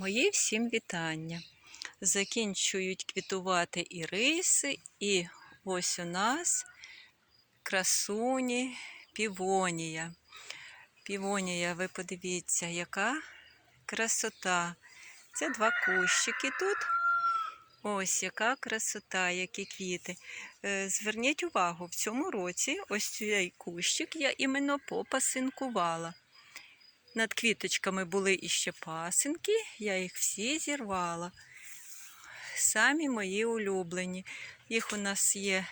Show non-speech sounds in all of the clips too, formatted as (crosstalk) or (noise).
Мої всім вітання. Закінчують квітувати і риси, і ось у нас красуні півонія. Півонія, ви подивіться, яка красота. Це два кущики тут. Ось яка красота, які квіти. Е, Зверніть увагу, в цьому році ось цей кущик я іменно попасинкувала. Над квіточками були іще пасинки, я їх всі зірвала. Самі мої улюблені. Їх у нас є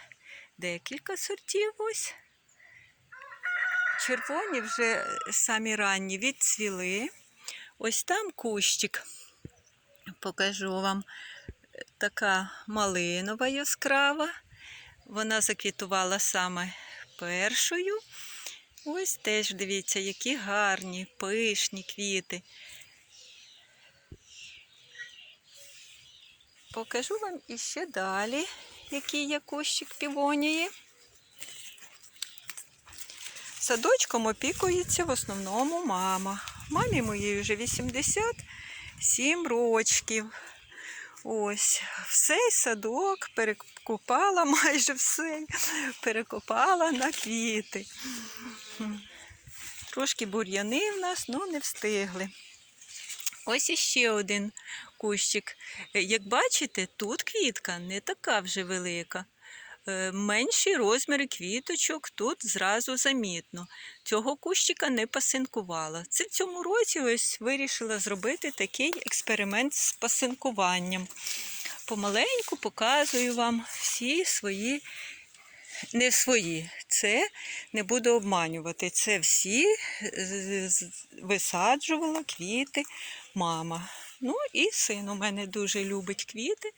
декілька сортів ось. Червоні вже самі ранні відцвіли. Ось там кущик. Покажу вам така малинова яскрава. Вона заквітувала саме першою. Ось теж дивіться, які гарні, пишні квіти. Покажу вам іще далі, який є кущик півонії. Садочком опікується в основному мама. Мамі моїй вже 87 рочків. Ось, все садок перекопала майже все, перекопала на квіти. Трошки бур'яни в нас, але не встигли. Ось іще один кущик. Е, Як бачите, тут квітка не така вже велика. Е, Менші розміри квіточок тут зразу замітно. Цього кущика не пасинкувала. Це цьому році ось вирішила зробити такий експеримент з пасинкуванням. Помаленьку показую вам всі свої, не свої, це не буду обманювати. Це всі з- висаджувала квіти мама. Ну і син у мене дуже любить квіти,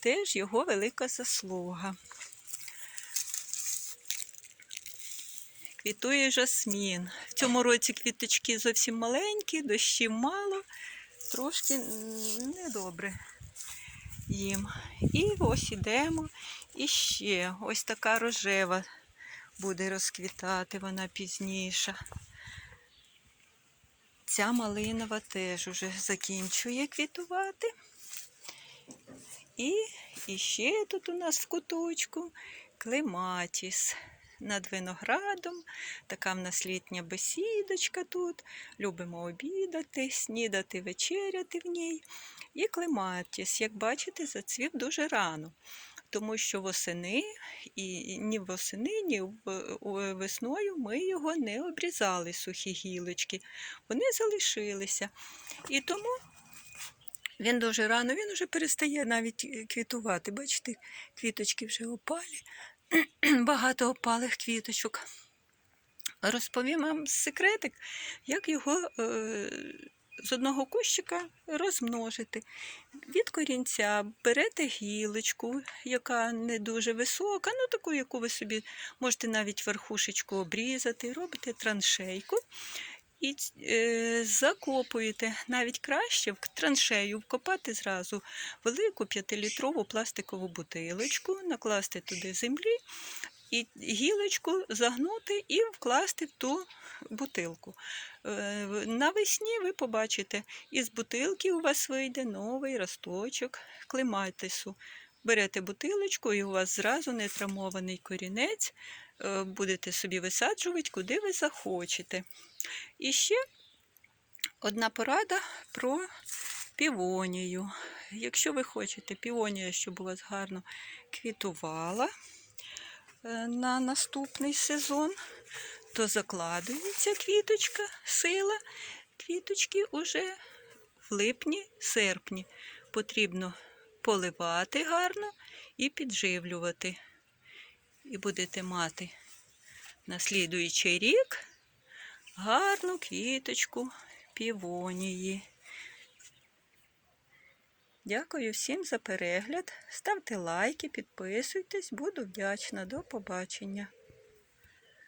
теж його велика заслуга. Квітує жасмін. В цьому році квіточки зовсім маленькі, дощів мало, трошки недобре їм. І ось ідемо. І ще ось така рожева буде розквітати, вона пізніша. Ця малинова теж уже закінчує квітувати. І, і ще тут у нас в куточку клематіс над виноградом. Така в нас літня бесідочка тут. Любимо обідати, снідати, вечеряти в ній. І клематіс, як бачите, зацвів дуже рано. Тому що восени, і ні восени, ні весною ми його не обрізали, сухі гілочки. Вони залишилися. І тому він дуже рано, він вже перестає навіть е, квітувати. Бачите, квіточки вже опалі, (clears throat) багато опалих квіточок. Розповім вам секретик, як його е, з одного кущика розмножити. Від корінця берете гілочку, яка не дуже висока, ну таку, яку ви собі можете навіть верхушечку обрізати, робите траншейку і е, закопуєте. Навіть краще в траншею вкопати зразу велику п'ятилітрову пластикову бутилочку, накласти туди землі і гілочку загнути і вкласти в ту бутилку. Е, Навесні ви побачите, із бутилки у вас вийде новий росточок клематису. Берете бутилочку, і у вас зразу нетравмований корінець. е, Будете собі висаджувати, куди ви захочете. І ще одна порада про півонію. Якщо ви хочете півонія, щоб у вас гарно квітувала е, на наступний сезон, то закладується квіточка, сила квіточки уже в липні-серпні. Потрібно поливати гарно і підживлювати. І будете мати на слідуючий рік гарну квіточку півонії. Дякую всім за перегляд. Ставте лайки, підписуйтесь, буду вдячна. До побачення.